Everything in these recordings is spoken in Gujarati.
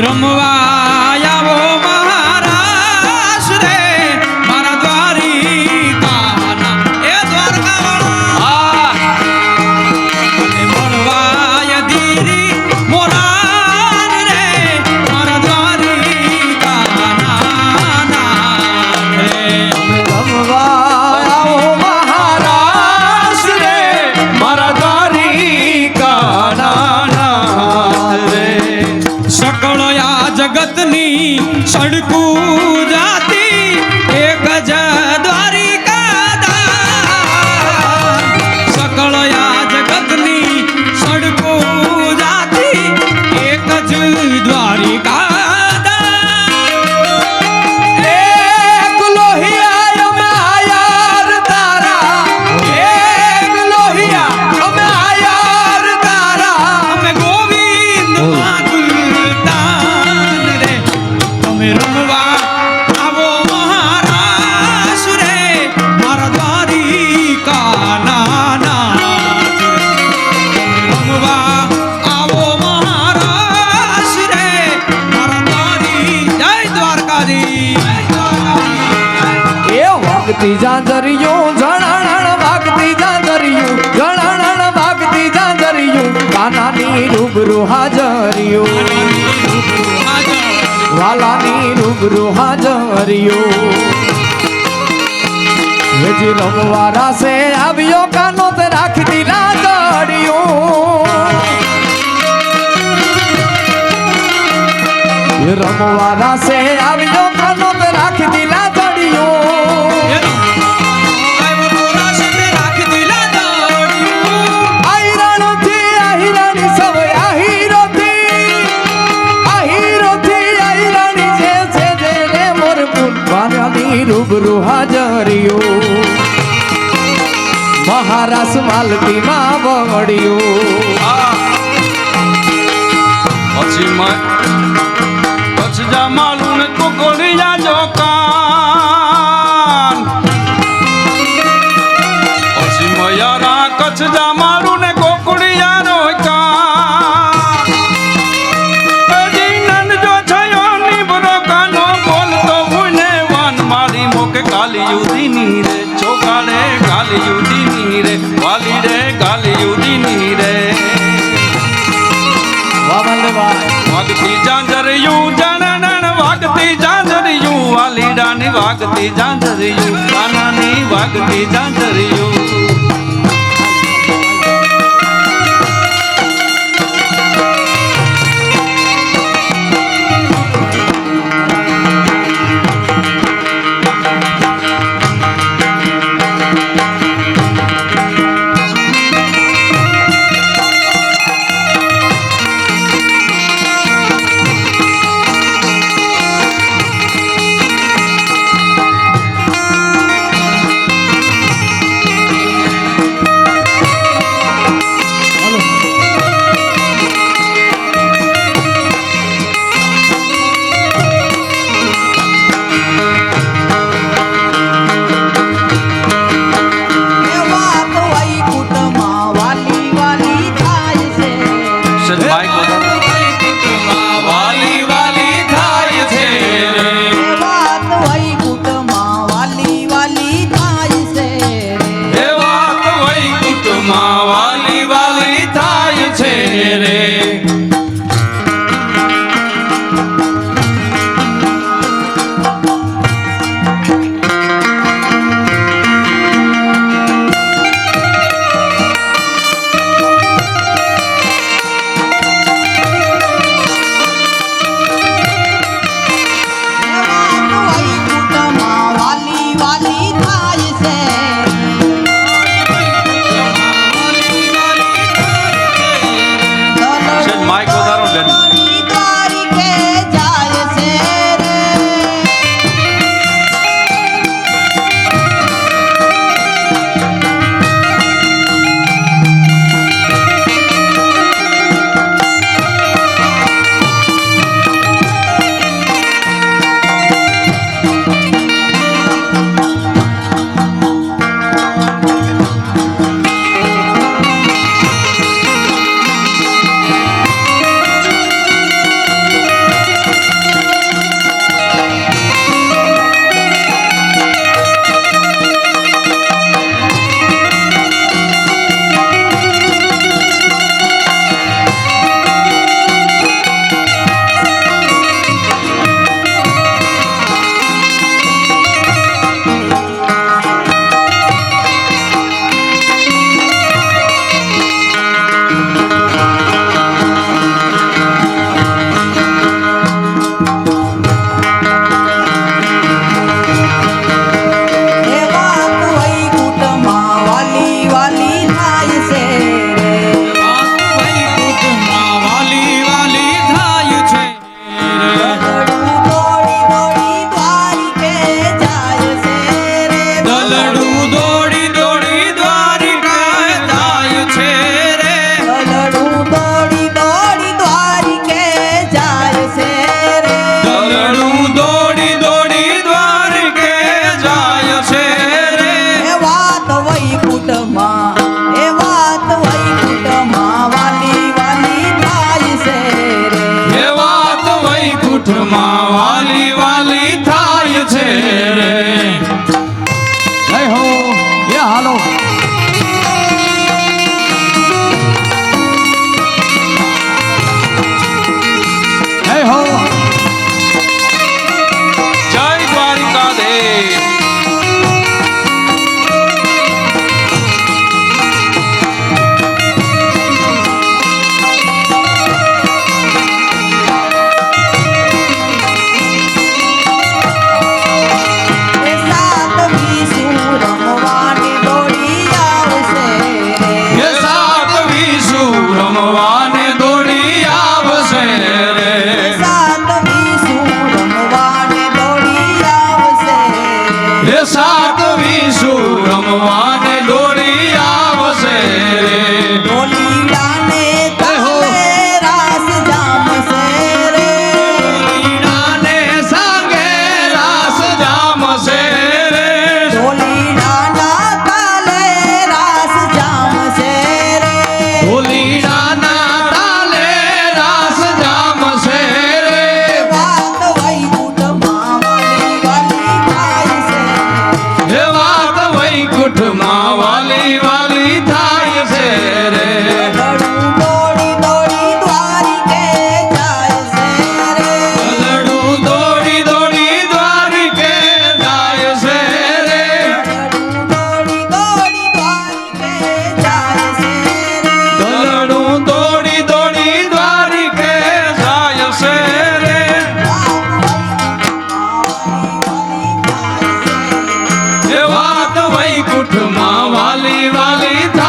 રમવા सड़कों ભાગતી દરિયો ઝણણ ભાગતી જાંજરિયું ઝણણ ભાગતી જાંજરિયું કાનાની રૂબરૂ હાજરિયું. વાલાની રૂબરૂ હાજરિયું. હજી રમવા રાસે આવ્યો કાનો તે રાખી દીલા જડ્યું રમવા રાસે આવ્યો કાનો તે રાખી દીલા રાસ માલતી માં વમડ્યું વાગતી ઝાંઝરિયું જણણ વાગતી ઝાંઝરિયું વાલીડાની વાગતી ઝાંઝરિયું કાનાની વાગતી ઝાંઝરિયું. વૈકુંઠમાં વાલી વાલી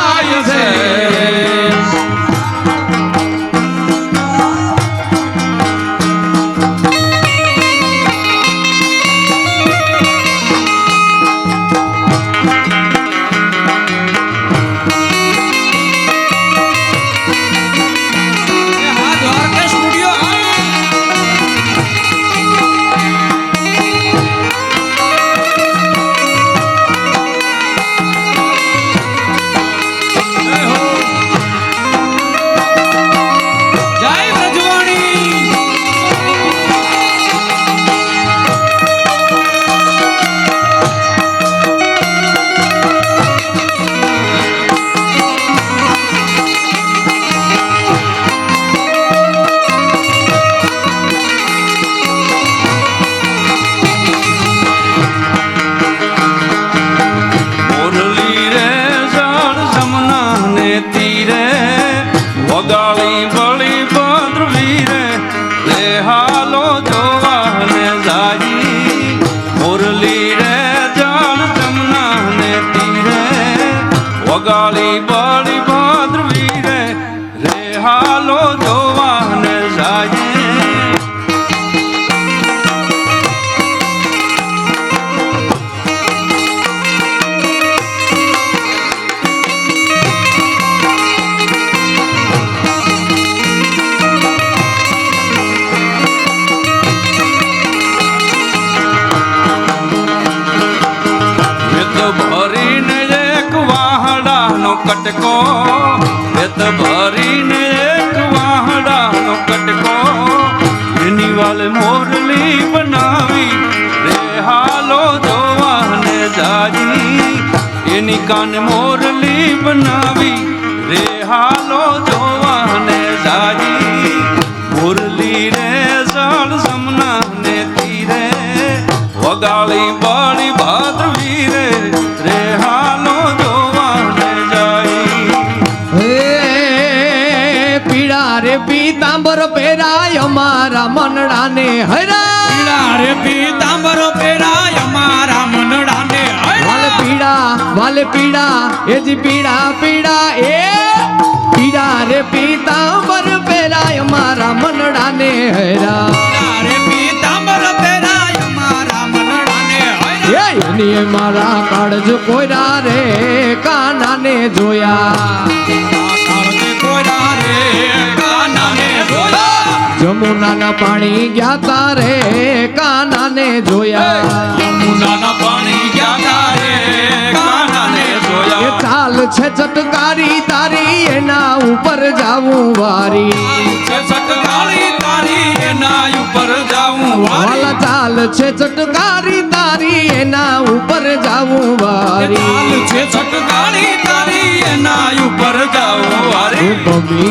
કાને મોરલી બનાવી રે હાલો જોવાને જાજી મોરલી રે જળ સમના ને તીરે, વગાળી બાળી વાલે પીડા એ જી પીડા પીડા એ પીડા રે પીતાંબર પહેરાય મારા મનડાને હરા. રે પીતાંબર પહેરાય અમારા મનડાને એ એની મારા કાળજ કોઈરા રે કાનાને જોયા. કાળજ કોયરા રે જમુનાના પાણી ગયા તારે કાનાને જોયા. યમુનાના પાણી ગયા તારે કાનાને જોયા. ચાલ છે ચટકારી તારી એના ઉપર જાવું વારી. છે સટકાળી તારી એના ઉપર જાવું વાલા ચાલ છે ચટકારી તારી એના ઉપર જાવું વારી. ચાલ છે ચટકારી તારી એના ઉપર જાઓ વારી.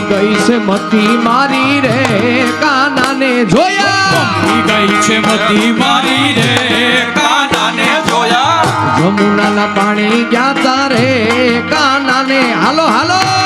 ગઈ છે મતી મારી રે કાનાને જોયા. ગઈ છે મતી મારી રે કાનાને જોયા. જમુનાના પાણી ગયા તારે કાનાને. હાલો હાલો.